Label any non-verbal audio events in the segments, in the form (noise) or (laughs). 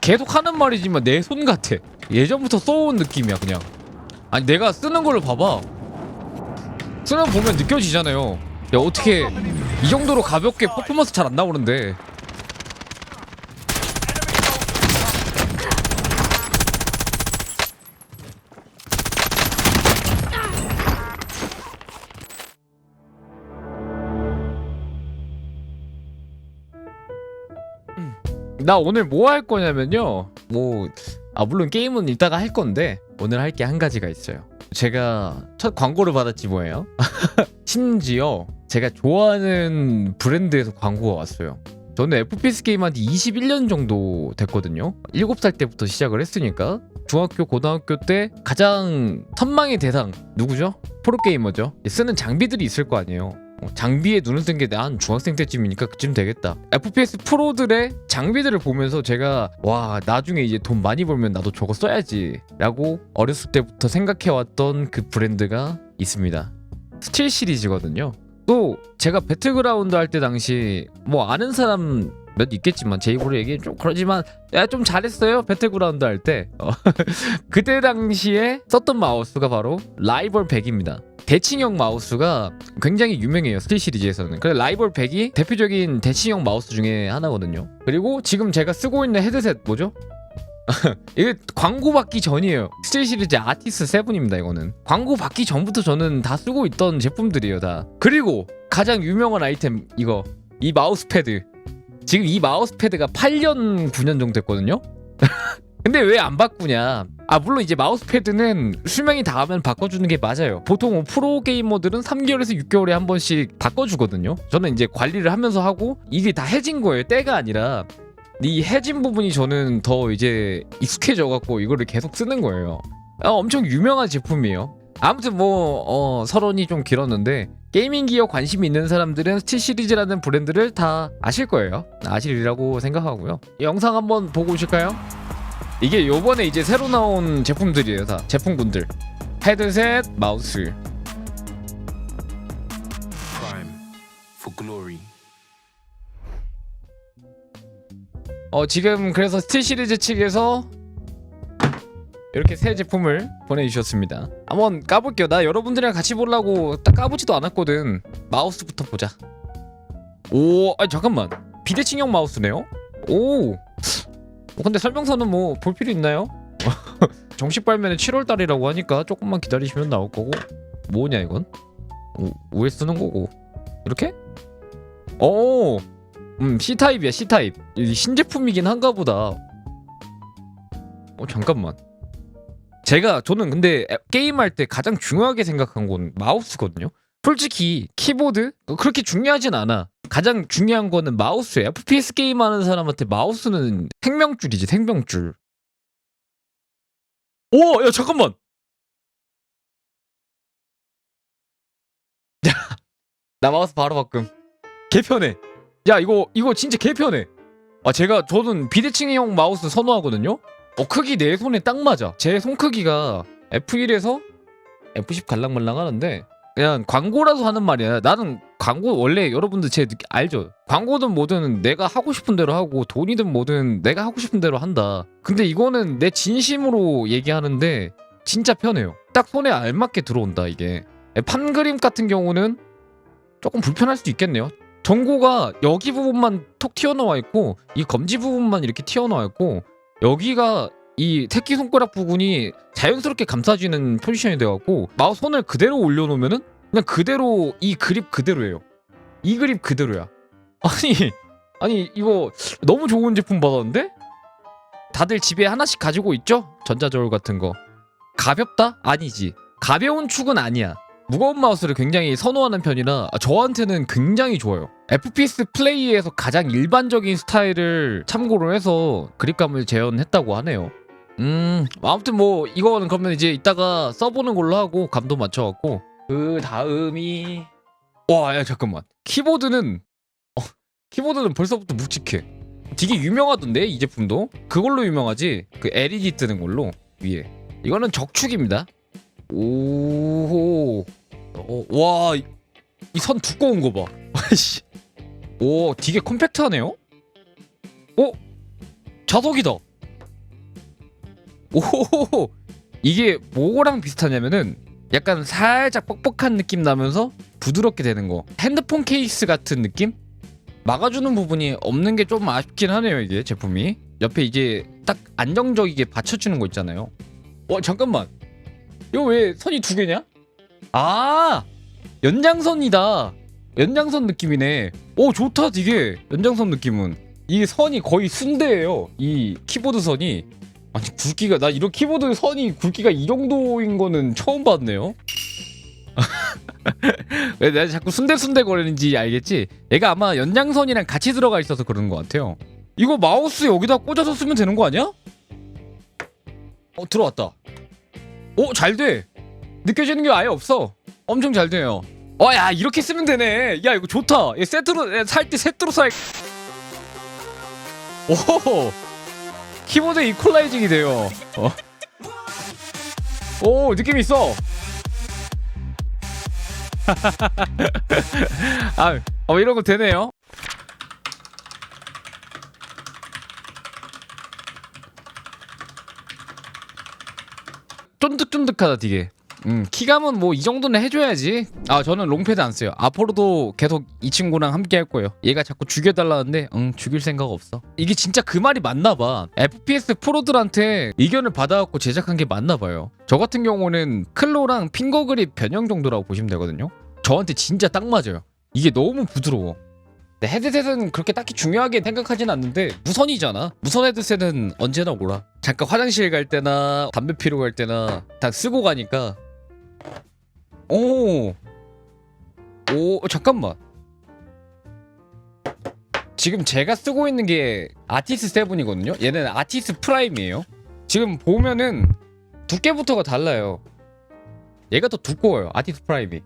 계속 하는 말이지만 내 손 같아. 예전부터 써온 느낌이야 그냥. 아니 내가 쓰는 걸로 봐봐. 쓰는 거 보면 느껴지잖아요. 야 어떻게 이 정도로 가볍게 퍼포먼스 잘 안 나오는데 나 오늘 뭐 할 거냐면요. 뭐, 아, 물론 게임은 이따가 할 건데, 오늘 할 게 한 가지가 있어요. 제가 첫 광고를 받았지 뭐예요? (laughs) 심지어 제가 좋아하는 브랜드에서 광고가 왔어요. 저는 FPS 게임한 지 21년 정도 됐거든요. 7살 때부터 시작을 했으니까. 중학교, 고등학교 때 가장 선망의 대상, 누구죠? 프로게이머죠. 쓰는 장비들이 있을 거 아니에요. 어, 장비에 눈을 뜬 게 난 중학생 때쯤이니까 그쯤 되겠다. FPS 프로들의 장비들을 보면서 제가 와 나중에 이제 돈 많이 벌면 나도 저거 써야지 라고 어렸을 때부터 생각해왔던 그 브랜드가 있습니다. 스틸 시리즈거든요. 또 제가 배틀그라운드 할 때 당시 뭐 아는 사람 몇 있겠지만 제 입으로 얘기는 좀 그러지만 야 좀 잘했어요. 배틀그라운드 할 때. 어, (laughs) 그때 당시에 썼던 마우스가 바로 라이벌 100입니다. 대칭형 마우스가 굉장히 유명해요 스틸 시리즈에서는. 그래 라이벌 100이 대표적인 대칭형 마우스 중에 하나거든요. 그리고 지금 제가 쓰고 있는 헤드셋 뭐죠? (laughs) 이게 광고 받기 전이에요. 스틸 시리즈 아티스 7입니다 이거는. 광고 받기 전부터 저는 다 쓰고 있던 제품들이에요 다. 그리고 가장 유명한 아이템 이거. 이 마우스 패드 지금 이 마우스 패드가 8년 9년 정도 됐거든요 (laughs) 근데 왜 안 바꾸냐? 아 물론 이제 마우스 패드는 수명이 닿으면 바꿔주는 게 맞아요. 보통 뭐 프로 게이머들은 3개월에서 6개월에 한 번씩 바꿔주거든요. 저는 이제 관리를 하면서 하고 이게 다 해진 거예요. 때가 아니라 이 해진 부분이 저는 더 이제 익숙해져 갖고 이거를 계속 쓰는 거예요. 아, 엄청 유명한 제품이에요. 아무튼 뭐 어, 서론이 좀 길었는데 게이밍 기어 관심이 있는 사람들은 스틸 시리즈라는 브랜드를 다 아실 거예요. 아시리라고 생각하고요. 영상 한번 보고 오실까요? 이게 요번에 이제 새로 나온 제품들이에요 다 제품군들 헤드셋 마우스. 어 지금 그래서 스틸 시리즈 측에서 이렇게 새 제품을 보내주셨습니다 한번 까볼게요 나 여러분들이랑 같이 보려고 딱 까보지도 않았거든 마우스부터 보자 오 아니 잠깐만 비대칭형 마우스네요 오 어, 근데 설명서는 뭐 볼 필요 있나요? (laughs) 정식 발매는 7월달이라고 하니까 조금만 기다리시면 나올 거고 뭐냐 이건? 오, 왜 쓰는 거고 이렇게? 오 음, C타입이야, C타입. 이 신제품이긴 한가 보다. 어, 잠깐만. 제가, 저는 근데 애- 게임할 때 가장 중요하게 생각한 건 마우스거든요. 솔직히 키보드 어, 그렇게 중요하진 않아. 가장 중요한 거는 마우스예요. FPS 게임 하는 사람한테 마우스는 생명줄이지, 생명줄. 오, 야 잠깐만. 야, (laughs) 나 마우스 바로 바꿈. 개편해. 야 이거 이거 진짜 개편해 아 제가 저는 비대칭형 마우스 선호하거든요 어 크기 내 손에 딱 맞아. 제 손 크기가 F1에서 F10 갈랑말랑 하는데 그냥 광고라서 하는 말이야. 나는 광고 원래 여러분들 제 느낌 알죠? 광고든 뭐든 내가 하고 싶은 대로 하고 돈이든 뭐든 내가 하고 싶은 대로 한다. 근데 이거는 내 진심으로 얘기하는데 진짜 편해요. 딱 손에 알맞게 들어온다 이게. 판그림 같은 경우는 조금 불편할 수도 있겠네요. 전고가 여기 부분만 톡 튀어나와 있고 이 검지 부분만 이렇게 튀어나와 있고 여기가 이 새끼 손가락 부분이 자연스럽게 감싸지는 포지션이 돼갖고 마우스 손을 그대로 올려놓으면은 그냥 그대로 이 그립 그대로예요. 이 그립 그대로야. (laughs) 아니 아니 이거 너무 좋은 제품 받았는데? 다들 집에 하나씩 가지고 있죠? 전자저울 같은 거. 가볍다? 아니지. 가벼운 축은 아니야. 무거운 마우스를 굉장히 선호하는 편이라 저한테는 굉장히 좋아요. FPS 플레이에서 가장 일반적인 스타일을 참고로 해서 그립감을 재현했다고 하네요. 음, 아무튼 뭐 이거는 그러면 이제 이따가 써보는 걸로 하고 감도 맞춰갖고 그 다음이 와, 야 잠깐만. 키보드는 어, 키보드는 벌써부터 묵직해. 되게 유명하던데 이 제품도 그걸로 유명하지. 그 LED 뜨는 걸로 위에. 이거는 적축입니다. 오호. 어, 와, 이 선 두꺼운 거 봐. 아이씨. 오, 되게 컴팩트하네요. 어? 자석이다. 오 이게 뭐랑 비슷하냐면은 약간 살짝 뻑뻑한 느낌 나면서 부드럽게 되는 거 핸드폰 케이스 같은 느낌 막아주는 부분이 없는 게 좀 아쉽긴 하네요 이게 제품이 옆에 이게 딱 안정적이게 받쳐주는 거 있잖아요 어 잠깐만 이거 왜 선이 두 개냐 아 연장선이다. 연장선 느낌이네. 오 좋다 이게. 연장선 느낌은. 이 선이 거의 순대예요. 이 키보드 선이. 아니 굵기가 나 이런 키보드 선이 굵기가 이 정도인 거는 처음 봤네요. (laughs) 왜 내가 자꾸 순대순대 거리는지 알겠지? 얘가 아마 연장선이랑 같이 들어가 있어서 그러는 것 같아요. 이거 마우스 여기다 꽂아서 쓰면 되는 거 아니야? 어 들어왔다. 오 잘 돼 느껴지는 게 아예 없어. 엄청 잘 돼요. 어 야 이렇게 쓰면 되네. 야 이거 좋다. 얘 세트로 살 때 세트로 살. 오 키보드 이퀄라이징이 돼요. 어. 오 느낌 있어. (laughs) 아, 어 이런 거 되네요. 쫀득쫀득하다 되게. 음, 키감은 뭐 이 정도는 해줘야지. 아 저는 롱패드 안 써요. 앞으로도 계속 이 친구랑 함께 할 거예요. 얘가 자꾸 죽여달라는데, 응 죽일 생각 없어. 이게 진짜 그 말이 맞나 봐. FPS 프로들한테 의견을 받아갖고 제작한 게 맞나 봐요. 저 같은 경우는 클로랑 핑거 그립 변형 정도라고 보시면 되거든요. 저한테 진짜 딱 맞아요. 이게 너무 부드러워. 근데 헤드셋은 그렇게 딱히 중요하게 생각하진 않는데 무선이잖아. 무선 헤드셋은 언제나 오라. 잠깐 화장실 갈 때나 담배 피러 갈 때나 다 쓰고 가니까. 오, 오 잠깐만. 지금 제가 쓰고 있는 게 아티스 7이거든요. 얘는 아티스 프라임이에요. 지금 보면은 두께부터가 달라요. 얘가 더 두꺼워요. 아티스 프라임이.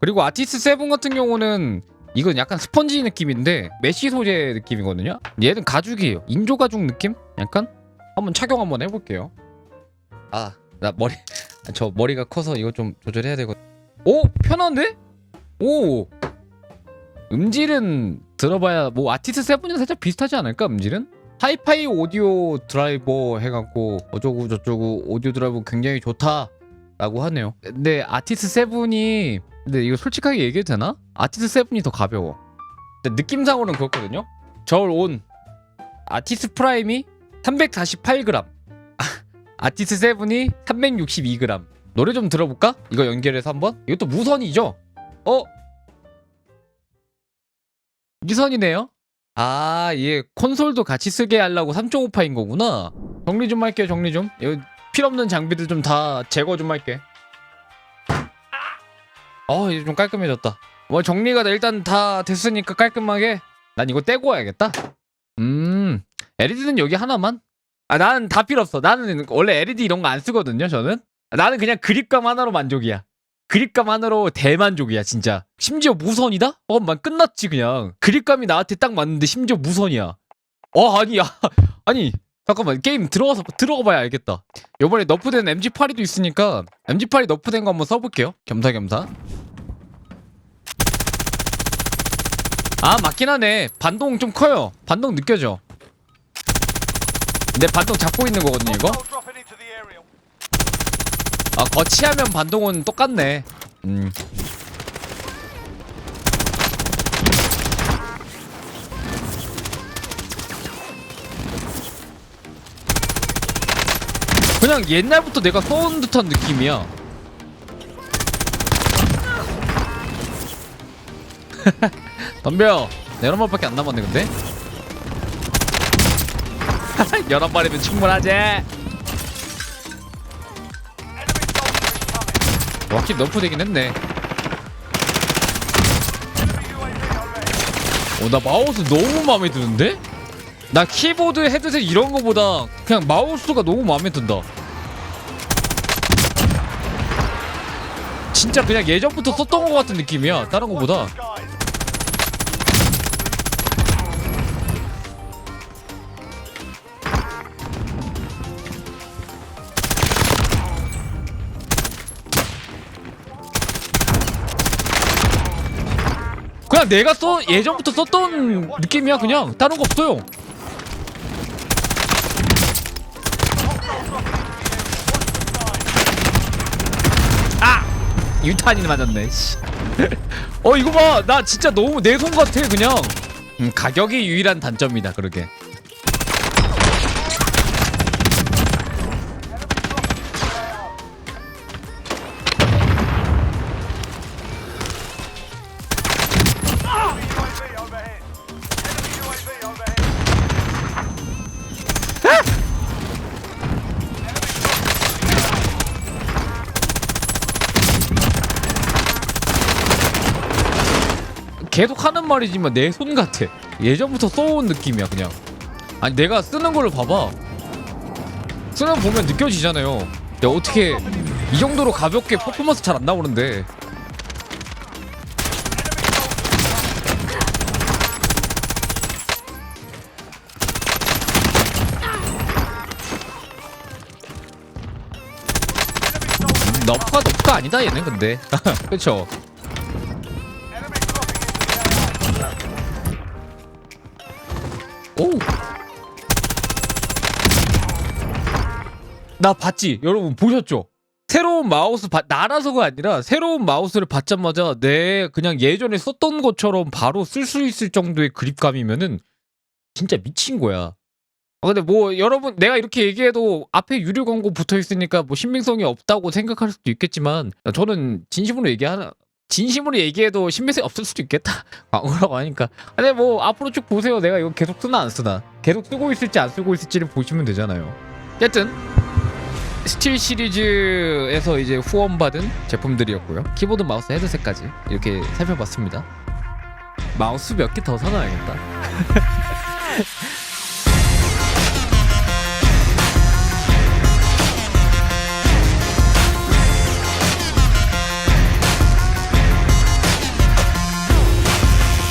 그리고 아티스 7 같은 경우는 이건 약간 스펀지 느낌인데 메쉬 소재 느낌이거든요. 얘는 가죽이에요. 인조 가죽 느낌? 약간 한번 착용 한번 해볼게요. 아, 나 머리 (laughs) 저 머리가 커서 이거 좀 조절해야 되거. 오, 편한데? 오, 음질은 들어봐야 뭐 아티스트 세븐이랑 살짝 비슷하지 않을까? 음질은? 하이파이 오디오 드라이버 해갖고 어쩌고 저쩌고 오디오 드라이버 굉장히 좋다 라고 하네요. 근데 아티스트 세븐이 근데 이거 솔직하게 얘기해도 되나? 아티스트 세븐이 더 가벼워. 근데 느낌상으로는 그렇거든요. 저울 온 아티스트 프라임이 348g, (laughs) 아티스트 세븐이 362g. 노래 좀 들어볼까? 이거 연결해서 한번. 이것도 무선이죠? 어? 무선이네요. 아, 얘 콘솔도 같이 쓰게 하려고 3.5파인 거구나. 정리 좀 할게요, 정리 좀. 여기 필요 없는 장비들 좀 다 제거 좀 할게. 어 이제 좀 깔끔해졌다 뭐 정리가 다 일단 다 됐으니까 깔끔하게 난 이거 떼고 와야겠다 음 LED는 여기 하나만? 아 나는 다 필요 없어 나는 원래 LED 이런 거 안 쓰거든요 저는 나는 그냥 그립감 하나로 만족이야. 그립감 하나로 대만족이야 진짜. 심지어 무선이다? 어 만 끝났지 그냥. 그립감이 나한테 딱 맞는데 심지어 무선이야. 어 아니야 (laughs) 아니 잠깐만. 게임 들어가서 들어가 봐야 알겠다. 요번에 너프된 MG8도 있으니까 MG8이 너프된 거 한번 써볼게요. 겸사겸사. 아 맞긴 하네. 반동 좀 커요. 반동 느껴져. 근데 반동 잡고 있는 거거든요 이거 아 거치하면 반동은 똑같네. 음. 그냥 옛날부터 내가 써온 듯한 느낌이야. (laughs) 덤벼. 열한 발밖에 안 남았네 근데. (laughs) 열한 발이면 충분하지 확실히 너프 되긴 했네. 어나 마우스 너무 마음에 드는데? 나 키보드 헤드셋 이런 거보다 그냥 마우스가 너무 마음에 든다. 진짜 그냥 예전부터 썼던 것 같은 느낌이야 다른 거보다 그냥 내가 써 예전부터 썼던 느낌이야 그냥. 다른 거 없어요. 아! 유탄이 맞았네 (laughs) 어 이거 봐 나 진짜 너무 내 손 같아 그냥. 음, 가격이 유일한 단점이다 그러게. 계속 하는 말이지만 내 손 같아. 예전부터 써온 느낌이야 그냥. 아니 내가 쓰는 걸로 봐봐. 쓰는 거 보면 느껴지잖아요. 야 어떻게 이 정도로 가볍게 퍼포먼스 잘 안 나오는데. 너프가 너프가 아니다 얘는 근데. (laughs) 그쵸 나 봤지? 여러분 보셨죠? 새로운 마우스 바, 나라서가 아니라 새로운 마우스를 받자마자 내 그냥 예전에 썼던 것처럼 바로 쓸 수 있을 정도의 그립감이면은 진짜 미친 거야. 아, 근데 뭐 여러분 내가 이렇게 얘기해도 앞에 유료 광고 붙어 있으니까 뭐 신빙성이 없다고 생각할 수도 있겠지만 저는 진심으로 얘기하나 진심으로 얘기해도 신빙성이 없을 수도 있겠다 (laughs) 광고라고 하니까 근데 뭐 앞으로 쭉 보세요 내가 이거 계속 쓰나 안 쓰나 계속 쓰고 있을지 안 쓰고 있을지를 보시면 되잖아요 어쨌든 스틸 시리즈에서 이제 후원받은 제품들이었고요. 키보드 마우스 헤드셋까지 이렇게 살펴봤습니다. 마우스 몇 개 더 사놔야겠다 (laughs)